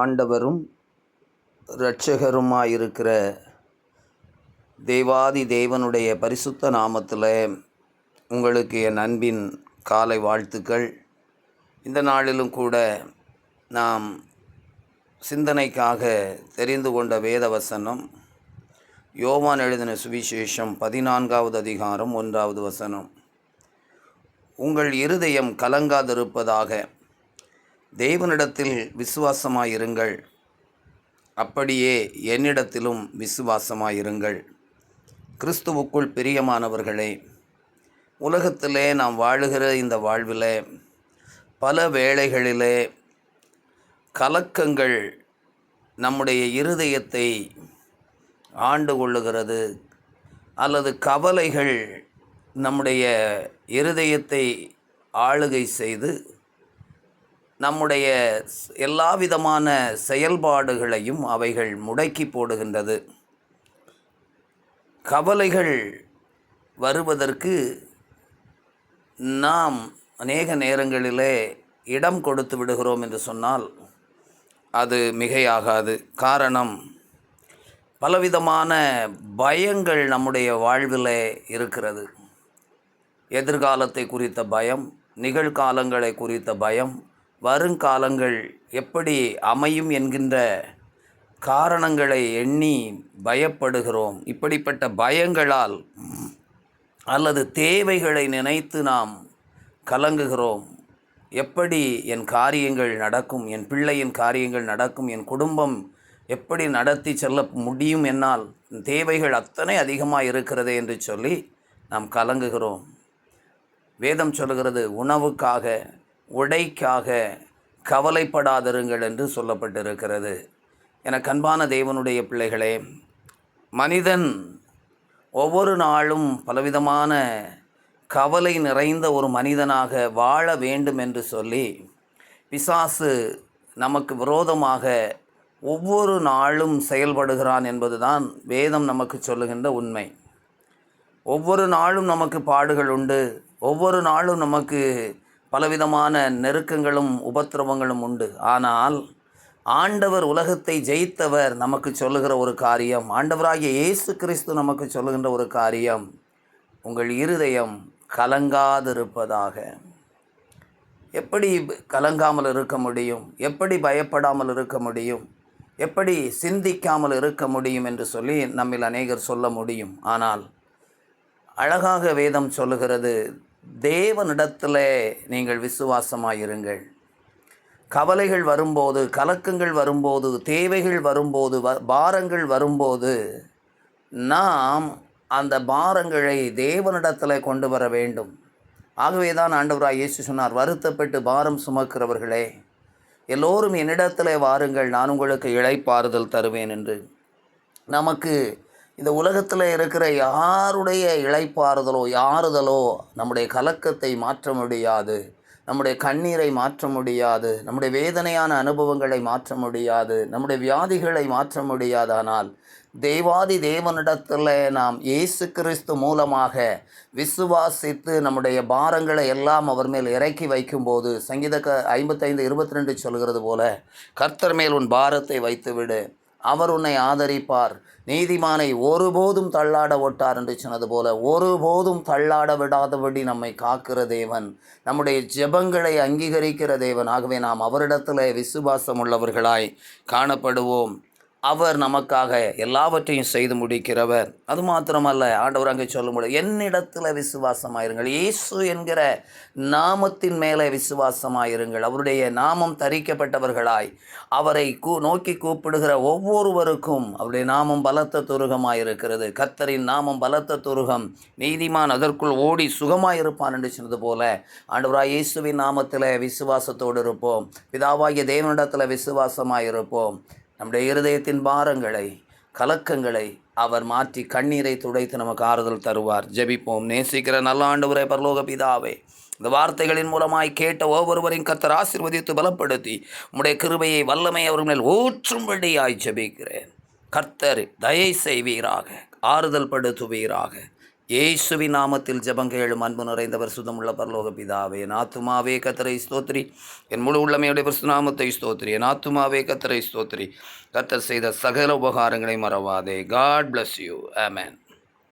ஆண்டவரும் இரட்சகருமாயிருக்கிற தேவாதி தேவனுடைய பரிசுத்த நாமத்தில் உங்களுக்கு என் அன்பின் காலை வாழ்த்துக்கள். இந்த நாளிலும் கூட நாம் சிந்தனைக்காக தெரிந்து கொண்ட வேத வசனம் யோவான் எழுதின சுவிசேஷம் பதினான்காவது அதிகாரம் ஒன்றாவது வசனம். உங்கள் இருதயம் கலங்காதிருப்பதாக தேவனிடத்தில் விசுவாசமாயிருங்கள். அப்படியே என்னிடத்திலும் விசுவாசமாயிருங்கள். கிறிஸ்துவுக்குள் பிரியமானவர்களே உலகத்திலே நாம் வாழுகிற இந்த வாழ்விலே பல வேளைகளிலே கலக்கங்கள் நம்முடைய இருதயத்தை ஆண்டு கொள்ளுகிறது அல்லது கவலைகள் நம்முடைய இருதயத்தை ஆளுகை செய்து நம்முடைய எல்லா விதமான செயல்பாடுகளையும் அவைகள் முடக்கி போடுகின்றது. கவலைகள் வருவதற்கு நாம் அநேக நேரங்களிலே இடம் கொடுத்து விடுகிறோம் என்று சொன்னால் அது மிகையாகாது. காரணம் பலவிதமான பயங்கள் நம்முடைய வாழ்வில் இருக்கிறது. எதிர்காலத்தை குறித்த பயம் நிகழ்காலங்களை குறித்த பயம் வருங்காலங்கள் எப்படி அமையும் என்கின்ற காரணங்களை எண்ணி பயப்படுகிறோம். இப்படிப்பட்ட பயங்களால் அல்லது தேவைகளை நினைத்து நாம் கலங்குகிறோம். எப்படி என் காரியங்கள் நடக்கும் என் பிள்ளையின் காரியங்கள் நடக்கும் என் குடும்பம் எப்படி நடத்தி செல்ல முடியும் என்னால் தேவைகள் அத்தனை அதிகமாக இருக்கிறதே என்று சொல்லி நாம் கலங்குகிறோம். வேதம் சொல்கிறது உணவுக்காக உடைக்காக கவலைப்படாதிருங்கள் என்று சொல்லப்பட்டிருக்கிறது. என கண்பான தேவனுடைய பிள்ளைகளே மனிதன் ஒவ்வொரு நாளும் பலவிதமான கவலை நிறைந்த ஒரு மனிதனாக வாழ வேண்டும் என்று சொல்லி பிசாசு நமக்கு விரோதமாக ஒவ்வொரு நாளும் செயல்படுகிறான் என்பதுதான் வேதம் நமக்கு சொல்லுகின்ற உண்மை. ஒவ்வொரு நாளும் நமக்கு பாடுகள் உண்டு. ஒவ்வொரு நாளும் நமக்கு பலவிதமான நெருக்கங்களும் உபத்திரவங்களும் உண்டு. ஆனால் ஆண்டவர் உலகத்தை ஜெயித்தவர் நமக்கு சொல்லுகிற ஒரு காரியம் ஆண்டவராகிய இயேசு கிறிஸ்து நமக்கு சொல்லுகின்ற ஒரு காரியம் உங்கள் இருதயம் கலங்காதிருப்பதாக. எப்படி கலங்காமல் இருக்க முடியும்? எப்படி பயப்படாமல் இருக்க முடியும்? எப்படி சிந்திக்காமல் இருக்க முடியும் என்று சொல்லி நம்மில் அநேகர் சொல்ல முடியும். ஆனால் அழகாக வேதம் சொல்லுகிறது தேவனிடத்தில் நீங்கள் விசுவாசமாயிருங்கள். கவலைகள் வரும்போது கலக்கங்கள் வரும்போது தேவைகள் வரும்போது வ பாரங்கள் வரும்போது நாம் அந்த பாரங்களை தேவனிடத்தில் கொண்டு வர வேண்டும். ஆகவே தான் ஆண்டவராக இயேசு சொன்னார் வருத்தப்பட்டு பாரம் சுமக்கிறவர்களே எல்லோரும் என்னிடத்தில் வாருங்கள் நான் உங்களுக்கு இழைப்பாறுதல் தருவேன் என்று. நமக்கு இந்த உலகத்தில் இருக்கிற யாருடைய இழைப்பாறுதலோ யாறுதலோ நம்முடைய கலக்கத்தை மாற்ற முடியாது. நம்முடைய கண்ணீரை மாற்ற முடியாது. நம்முடைய வேதனையான அனுபவங்களை மாற்ற முடியாது. நம்முடைய வியாதிகளை மாற்ற முடியாதானால் தேவாதி தேவனிடத்தில் நாம் இயேசு கிறிஸ்து மூலமாக விசுவாசித்து நம்முடைய பாரங்களை எல்லாம் அவர் மேல் இறக்கி வைக்கும்போது சங்கீத க ஐம்பத்தைந்து இருபத்தி ரெண்டு சொல்கிறது போல கர்த்தர் மேல் உன் பாரத்தை வைத்துவிடு. அவர் உன்னை ஆதரிப்பார். நீதிமானை ஒருபோதும் தள்ளாட ஒட்டார் என்று சொன்னது போல ஒருபோதும் தள்ளாட விடாதபடி நம்மை காக்கிற தேவன் நம்முடைய ஜெபங்களை அங்கீகரிக்கிற தேவன். ஆகவே நாம் அவரிடத்தில் விசுவாசம் உள்ளவர்களாய் காணப்படுவோம். அவர் நமக்காக எல்லாவற்றையும் செய்து முடிக்கிறவர். அது மாத்திரமல்ல ஆண்டவர் அங்கே சொல்ல முடியும் என்னிடத்தில் விசுவாசமாயிருங்கள். இயேசு என்கிற நாமத்தின் மேலே விசுவாசமாயிருங்கள். அவருடைய நாமம் தரிக்கப்பட்டவர்களாய் அவரை கூ நோக்கி கூப்பிடுகிற ஒவ்வொருவருக்கும் அவருடைய நாமம் பலத்த துருகமாயிருக்கிறது. கத்தரின் நாமம் பலத்த துருகம். நீதிமான் அதற்குள் ஓடி சுகமாயிருப்பான் என்று சொன்னது போல ஆண்டவராய் இயேசுவின் நாமத்தில் விசுவாசத்தோடு இருப்போம். பிதாவாகிய தேவனிடத்தில் விசுவாசமாயிருப்போம். நம்முடைய இருதயத்தின் பாரங்களை கலக்கங்களை அவர் மாற்றி கண்ணீரை துடைத்து நமக்கு ஆறுதல் தருவார். ஜெபிப்போம். நேசிக்கிற நல்ல ஆண்டவரே பரலோக பிதாவே இந்த வார்த்தைகளின் மூலமாய் கேட்ட ஒவ்வொருவரையும் கத்தர் ஆசிர்வதித்து பலப்படுத்தி உம்முடைய கிருபையை வல்லமை அவர் மேல் ஊற்றும்படியாய் ஜெபிக்கிறேன். கர்த்தர் தயை செய்வீராக ஆறுதல் படுத்துவீராக. இயேசுவி நாமத்தில் ஜபங்கேழும் அன்பு நிறைந்தவர் சுதமுள்ள பரலோக பிதாவே என் ஆத்துமாவே கத்தரை ஸ்தோத்ரி. என் முழு உள்ளமையுடைய நாமத்தை ஸ்தோத்ரி. என் ஆத்துமாவே கத்தரை ஸ்தோத்ரி. கத்தர் செய்த சகல உபகாரங்களை மறவாதே. God bless you amen